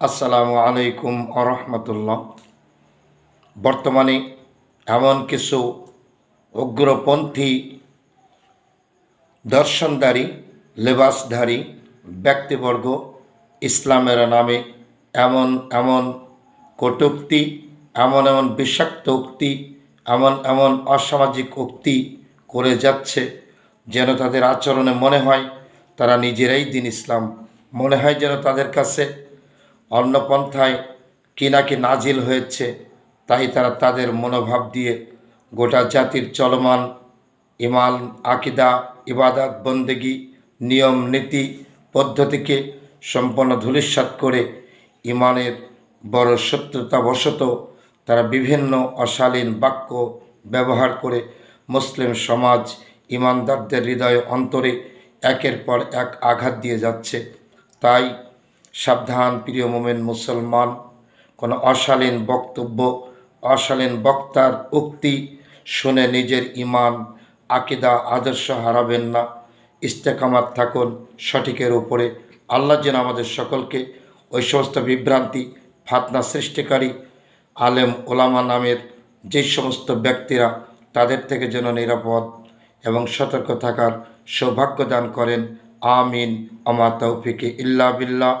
আসসালামু আলাইকুম আরহামতুল্লাহ। বর্তমানে এমন কিছু উগ্রপন্থী দর্শনদারী লেবাসধারী, ব্যক্তিবর্গ ইসলামের নামে এমন এমন কটুক্তি, এমন এমন বিষাক্ত উক্তি, এমন এমন অসামাজিক উক্তি করে যাচ্ছে যেন তাদের আচরণে মনে হয় তারা নিজেরাই দিন ইসলাম। মনে হয় যেন তাদের কাছে অন্য পন্থায় কি নাকি নাজিল হয়েছে, তাই তারা তাদের মনোভাব দিয়ে গোটা জাতির চলমান ইমান আকিদা, ইবাদাত, বন্দেগি, নিয়ম, নীতি, পদ্ধতিকে সম্পন্ন ধূলিসাৎ করে ইমানের বড় শত্রুতাবশত তারা বিভিন্ন অশালীন বাক্য ব্যবহার করে মুসলিম সমাজ ইমানদারদের হৃদয় অন্তরে একের পর এক আঘাত দিয়ে যাচ্ছে। তাই সাবধান, প্রিয় মোমেন মুসলমান। কোনো অশালীন বক্তব্য, অশালীন বক্তার উক্তি শুনে নিজের ইমান, আকিদা, আদর্শ হারাবেন না। ইস্তেকামাত থাকুন সঠিকের উপরে। আল্লাহ যেন আমাদের সকলকে ওই সমস্ত বিভ্রান্তি, ফাতনা সৃষ্টিকারী, আলেম, ওলামা নামের যে সমস্ত ব্যক্তিরা তাদের থেকে যেন নিরাপদ এবং সতর্ক থাকার সৌভাগ্য দান করেন। আমিন। আমা তৌফিকে ইল্লা বিল্লাহ।